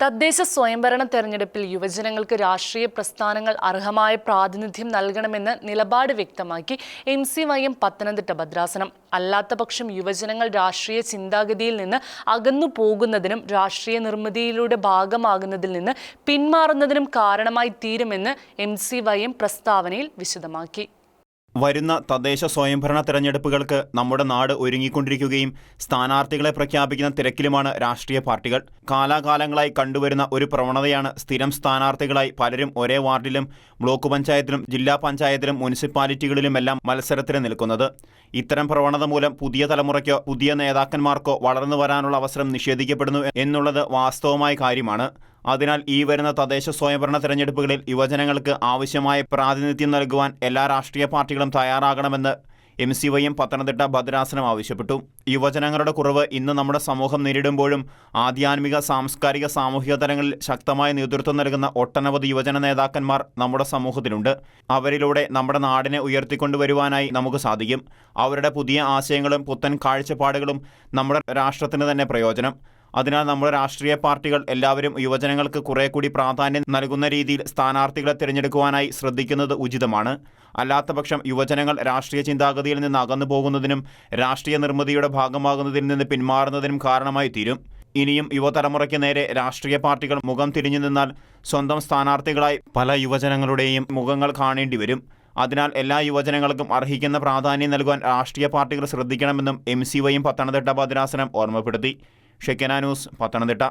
തദ്ദേശ സ്വയംഭരണ തെരഞ്ഞെടുപ്പിൽ യുവജനങ്ങൾക്ക് രാഷ്ട്രീയ പ്രസ്ഥാനങ്ങൾ അർഹമായ പ്രാതിനിധ്യം നൽകണമെന്ന് നിലപാട് വ്യക്തമാക്കി M C Y M Pathanamthitta ഭദ്രാസനം. അല്ലാത്തപക്ഷം യുവജനങ്ങൾ രാഷ്ട്രീയ ചിന്താഗതിയിൽ നിന്ന് അകന്നു പോകുന്നതിനും രാഷ്ട്രീയ നിർമ്മിതിയിലൂടെ ഭാഗമാകുന്നതിൽ നിന്ന് പിന്മാറുന്നതിനും കാരണമായി തീരുമെന്ന് എം സി വൈ എം പ്രസ്താവനയിൽ വിശദമാക്കി. വരുന്ന തദ്ദേശ സ്വയംഭരണ തെരഞ്ഞെടുപ്പുകൾക്ക് നമ്മുടെ നാട് ഒരുങ്ങിക്കൊണ്ടിരിക്കുകയും സ്ഥാനാർത്ഥികളെ പ്രഖ്യാപിക്കുന്ന തിരക്കിലുമാണ് രാഷ്ട്രീയ പാർട്ടികൾ. കാലാകാലങ്ങളായി കണ്ടുവരുന്ന ഒരു പ്രവണതയാണ് സ്ഥിരം സ്ഥാനാർത്ഥികളായി പലരും ഒരേ വാർഡിലും ബ്ലോക്ക് പഞ്ചായത്തിലും ജില്ലാ പഞ്ചായത്തിലും മുനിസിപ്പാലിറ്റികളിലുമെല്ലാം മത്സരത്തിന് നിൽക്കുന്നത്. ഇത്തരം പ്രവണത മൂലം പുതിയ തലമുറയ്ക്കോ പുതിയ നേതാക്കന്മാർക്കോ വളർന്നു വരാനുള്ള അവസരം നിഷേധിക്കപ്പെടുന്നു എന്നുള്ളത് വാസ്തവമായ കാര്യമാണ്. അതിനാൽ ഈ വരുന്ന തദ്ദേശ സ്വയംഭരണ തെരഞ്ഞെടുപ്പുകളിൽ യുവജനങ്ങൾക്ക് ആവശ്യമായ പ്രാതിനിധ്യം നൽകുവാൻ എല്ലാ രാഷ്ട്രീയ പാർട്ടികളും തയ്യാറാകണമെന്ന് M C Y M Pathanamthitta ഭദ്രാസനം ആവശ്യപ്പെട്ടു. യുവജനങ്ങളുടെ കുറവ് ഇന്ന് നമ്മുടെ സമൂഹം നേരിടുമ്പോഴും ആധ്യാത്മിക സാംസ്കാരിക സാമൂഹിക തലങ്ങളിൽ ശക്തമായ നേതൃത്വം നൽകുന്ന ഒട്ടനവധി യുവജന നേതാക്കന്മാർ നമ്മുടെ സമൂഹത്തിലുണ്ട്. അവരിലൂടെ നമ്മുടെ നാടിനെ ഉയർത്തിക്കൊണ്ടുവരുവാനായി നമുക്ക് സാധിക്കും. അവരുടെ പുതിയ ആശയങ്ങളും പുത്തൻ കാഴ്ചപ്പാടുകളും നമ്മുടെ രാഷ്ട്രത്തിന് തന്നെ പ്രയോജനം. അതിനാൽ നമ്മുടെ രാഷ്ട്രീയ പാർട്ടികൾ എല്ലാവരും യുവജനങ്ങൾക്ക് കുറെ കൂടി പ്രാധാന്യം നൽകുന്ന രീതിയിൽ സ്ഥാനാർത്ഥികളെ തിരഞ്ഞെടുക്കുവാനായി ശ്രദ്ധിക്കുന്നത് ഉചിതമാണ്. അല്ലാത്തപക്ഷം യുവജനങ്ങൾ രാഷ്ട്രീയ ചിന്താഗതിയിൽ നിന്ന് അകന്നു പോകുന്നതിനും രാഷ്ട്രീയ നിർമ്മിതിയുടെ ഭാഗമാകുന്നതിൽ നിന്ന് പിന്മാറുന്നതിനും കാരണമായി തീരും. ഇനിയും യുവതലമുറയ്ക്ക് നേരെ രാഷ്ട്രീയ പാർട്ടികൾ മുഖം തിരിഞ്ഞു നിന്നാൽ സ്വന്തം സ്ഥാനാർത്ഥികളായി പല യുവജനങ്ങളുടെയും മുഖങ്ങൾ കാണേണ്ടി വരും. അതിനാൽ എല്ലാ യുവജനങ്ങൾക്കും അർഹിക്കുന്ന പ്രാധാന്യം നൽകുവാൻ രാഷ്ട്രീയ പാർട്ടികൾ ശ്രദ്ധിക്കണമെന്നും എം സി വൈയും പത്തനംതിട്ട ഭദ്രാസനം ഓർമ്മപ്പെടുത്തി. Shekinah news Pathanamthitta.